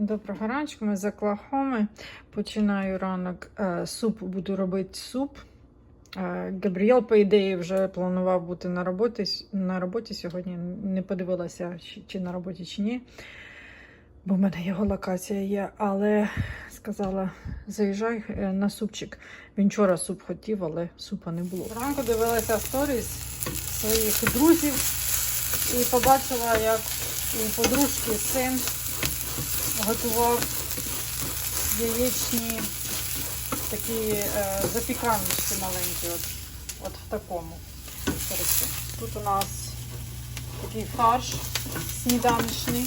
Доброго раночку, ми з. Починаю ранок. е, Суп буду робити суп. Е, Габріел, по ідеї, вже планував бути на роботі, на роботі сьогодні. Не подивилася, чи- на роботі, чи ні. Бо в мене його локація є. Але сказала, заїжджай е, на супчик. Він вчора суп хотів, але супа не було. Зранку дивилася сторіс своїх друзів і побачила, як у подружки син готував яєчні такі е, запіканочки маленькі, от, от в такому. Тут у нас такий фарш сніданочний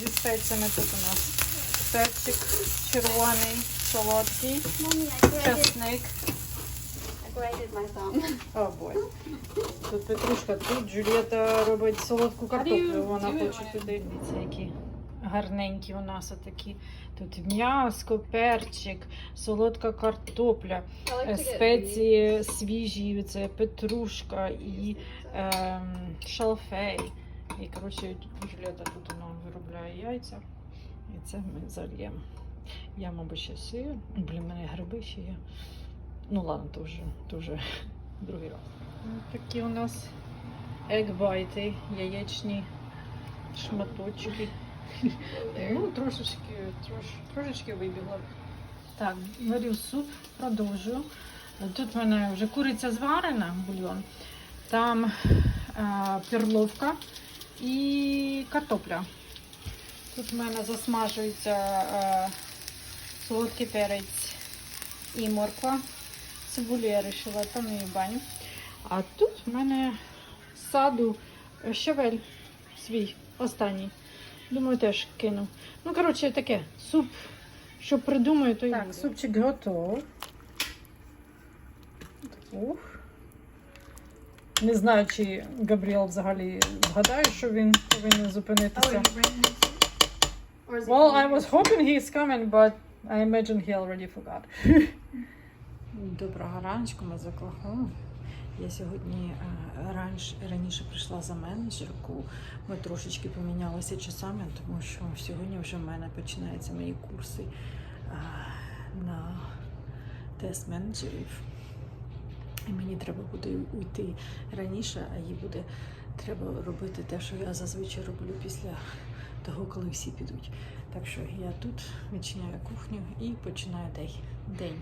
зі спеціями. Тут у нас перчик червоний, солодкий, чесник. О, бой. Тут Петрушка, тут Джулієта робить солодку картоплю, вона хоче туди. Дивіться, які гарненькі у нас отакі. Тут м'яско, перчик, солодка картопля, е, спеції свіжі, це петрушка і ем, шалфей. І, коротше, Джулієта тут вона виробляє яйця. І це ми зальємо. Я, мабуть, ще сир. Блін, в мене гриби ще є. Ну ладно, то вже, то вже другий раз. Ось такі у нас егбайти, яєчні шматочки. Ну, трошечки, трош, трошечки вибігло. Так, варю суп, продовжую. Тут в мене вже куриця зварена, бульйон. Там е, перловка і картопля. Тут в мене засмажується е, солодкий перець і морква. Цибулю я вирішила там і баню. А тут в мене саду е, щавель свій останній. Думаю, теж кину. Ну, коротше, таке, суп, що придумаю, то й Так, буде. супчик готов. Ух. Не знаю, чи Габріел взагалі вгадає, що він повинен зупинитися. Well, I was hoping he's coming, but I imagine he already forgot. Доброго раночку, ми з Оклахоми. Я сьогодні е, раніше, прийшла за менеджерку. Ми трошечки помінялися часами, тому що сьогодні вже в мене починаються мої курси е, на тест менеджерів. І мені треба буде уйти раніше, а їй буде треба робити те, що я зазвичай роблю після того, коли всі підуть. Так що я тут відчиняю кухню і починаю день. день.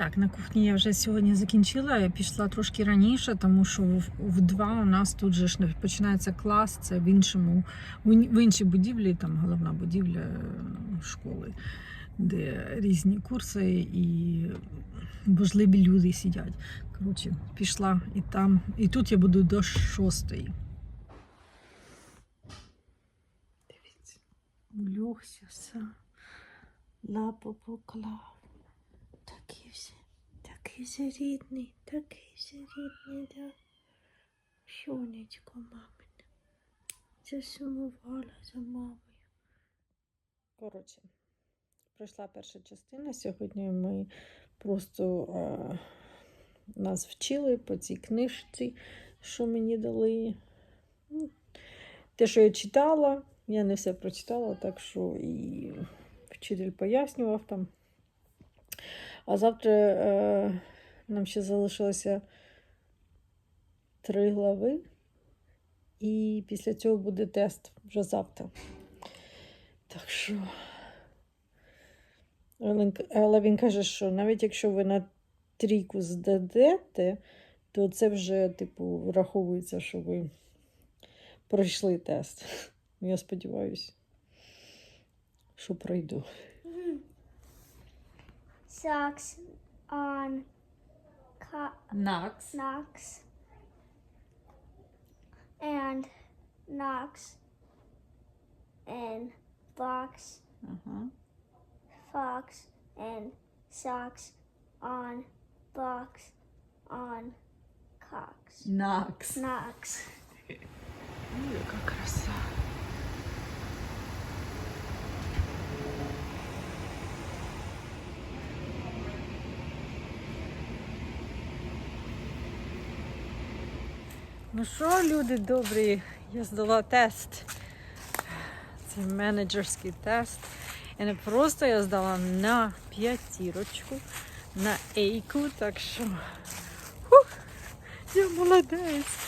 Так, на кухні я вже сьогодні закінчила. Я пішла трошки раніше, тому що в, два у нас тут же ж починається клас. Це в іншому, в іншій будівлі, там головна будівля е, школи, де різні курси і важливі люди сидять. Коротше, пішла і там, і тут я буду до шостої. Дивіться, улягся все, лапу поклав. Такий все, такий все рідний, такий все рідний, да. Сонечко мамине. Засумувала за мамою. Коротше, пройшла перша частина. Сьогодні ми просто е, нас вчили по цій книжці, що мені дали. Ну, Те, що я читала, я не все прочитала, так що і вчитель пояснював там. А завтра е, нам ще залишилося три глави, і після цього буде тест вже завтра. Так що. Але, він- каже, що навіть якщо ви на трійку здадете, то це вже, типу, враховується, що ви пройшли тест. Я сподіваюся, що пройду. socks on co- Knox. Knox and Knox and Fox uh-huh. Fox and socks on box on Cox. Knox. Knox. Ну що, люди добрі, Я здала тест. Це менеджерський тест. І не просто я здала на п'ятірочку, на ейку, так що хух, я молодець.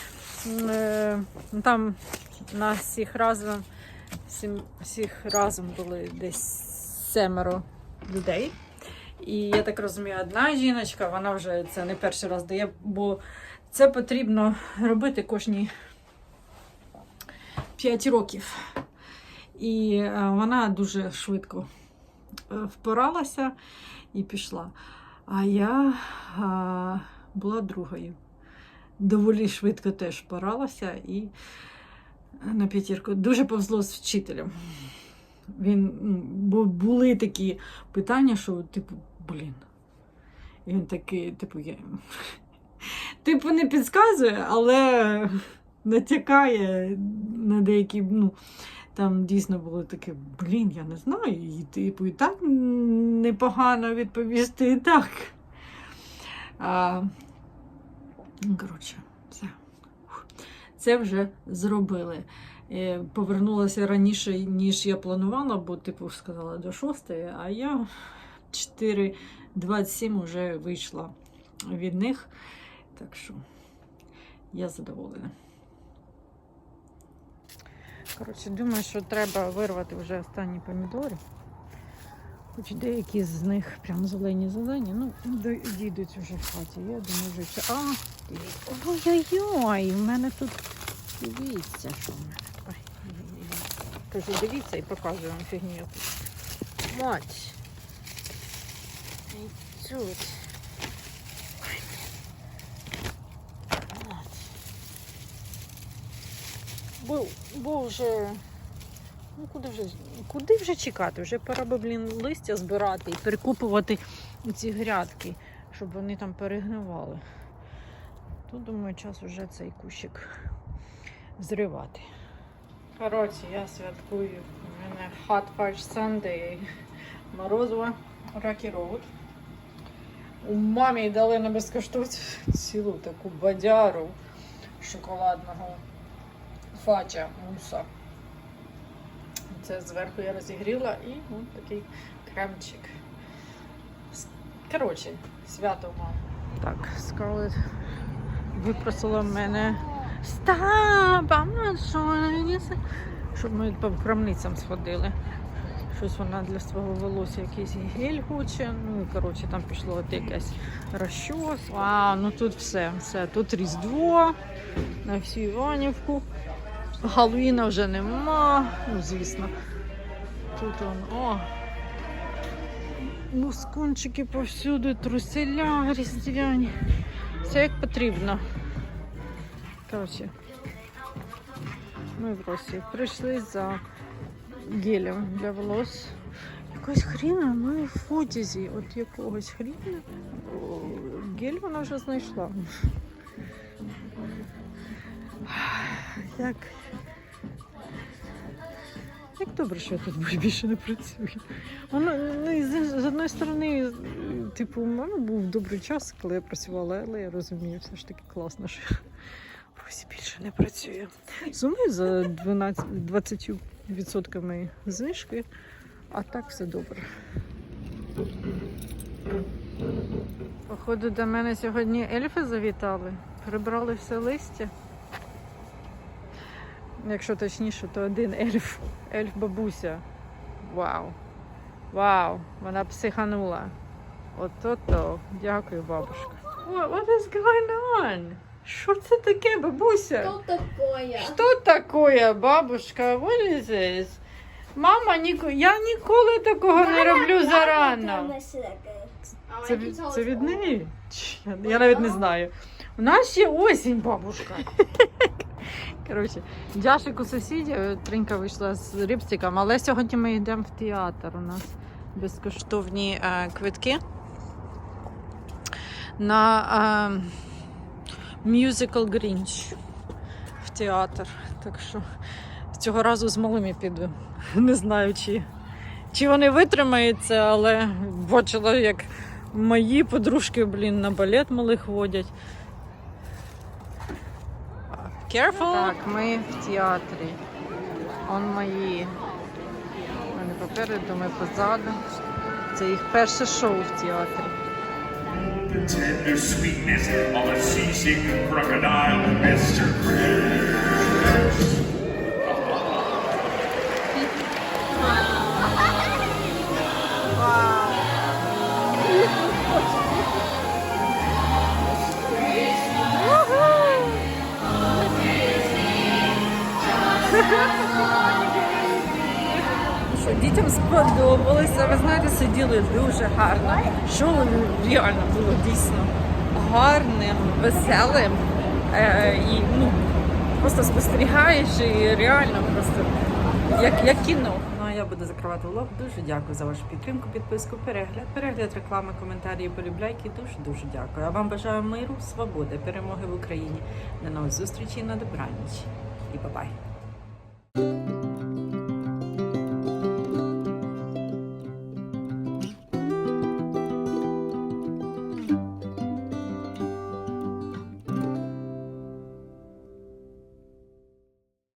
Е, ну, Там нас всіх разом, всіх разом були десь семеро людей. І я так розумію, одна жіночка, вона вже це не перший раз дає, бо це потрібно робити кожні 5 років. І е, вона дуже швидко е, впоралася і пішла. А я е, була другою. Доволі швидко теж впоралася і на п'ятірку. Дуже повзло з вчителем. Він, бо були такі питання, що, типу, блін. І він такий, типу, я. Типу, не підказує, але натякає на деякі, ну, там дійсно було таке, блін, я не знаю, і типу, і так непогано відповісти, і так. А, ну, коротше, все. Це вже зробили. Е, Повернулася раніше, ніж я планувала, бо, типу, сказала до шостої, а я 4.27 вже вийшла від них. Так що я задоволена. Коротше, думаю, що треба вирвати вже останні помідори. Хоч деякі з них прям зелені зелені. Ну, дійдуть вже в хаті. Я думаю, вже чи. А, ой-ой-ой, в мене тут дивіться, що в мене. Ой. Кажу, дивіться і показую вам фігню. Мать. Тут. Ой, Мать. Бо, бо вже. Ну, куди вже, куди вже чекати? Вже пора би, блін, листя збирати і перекупувати ці грядки, щоб вони там перегнивали. Тут, думаю, час вже цей кущик зривати. Коротше, я святкую. У мене Hot Fudge Sunday морозова Road. У мамі дали на безкоштовці цілу таку бадяру шоколадного фаджа муса. Це зверху я розігріла і ну, такий кремчик. Коротше, свято в. Так, Скарлет випросила мене Стап! а ну щоб ми по крамницям сходили. Щось вона для свого волосся якийсь гель хоче. Ну, коротше, там пішло от якесь розчос. А, ну тут все. все. Тут Різдво на всю Іванівку. Галуїна вже нема, ну, звісно. Тут он, о. Мускунчики повсюди, труселя різдвяні. Все як потрібно. Коротше, ми в Росії прийшли за гелем для волос. Якось хріна, ми в фотізі от якогось хріна. Гель вона вже знайшла. Як, як добре, що я тут більше не працюю. Воно, ну, з, з одної сторони, типу, у мене був добрий час, коли я працювала, але я розумію, все ж таки класно, що в більше не працюю. Сумую за 12, 20% знижки, а так все добре. Походу, до мене сьогодні ельфи завітали, прибрали все листя. Якщо точніше, то один ельф. Ельф бабуся. Вау. Вау, вона психанула. Ото-то. Дякую, бабушка. What, what is going on? Що це таке, бабуся? Что такое? Що таке, бабушка? What is this? Мама, ніко... я ніколи такого не роблю зарано. Це, це від неї? Я, я навіть не знаю. У нас ще осінь, бабушка. Коротше, Дяшик у сусідів, Тринька вийшла з рибстиком, але сьогодні ми йдемо в театр. У нас безкоштовні е, квитки на е, мюзикл Грінч в театр. Так що цього разу з малими піду. Не знаю, чи, чи вони витримаються, але бачила, як мої подружки, блін, на балет малих водять. Careful! Так, ми в театрі. Он мої. Вони попереду, ми позаду. Це їх перше шоу в театрі. The tender sweetness of a seasick crocodile, Mr. дітям сподобалося. Ви знаєте, сиділи дуже гарно. Шоу реально було дійсно гарним, веселим. Е, і ну, просто спостерігаєш і реально просто як, як кіно. Ну а я буду закривати влог. Дуже дякую за вашу підтримку, підписку, перегляд, перегляд реклами, коментарі, полюбляйки. Дуже дуже дякую. А вам бажаю миру, свободи, перемоги в Україні. До нових зустрічей на добраніч. І бабай.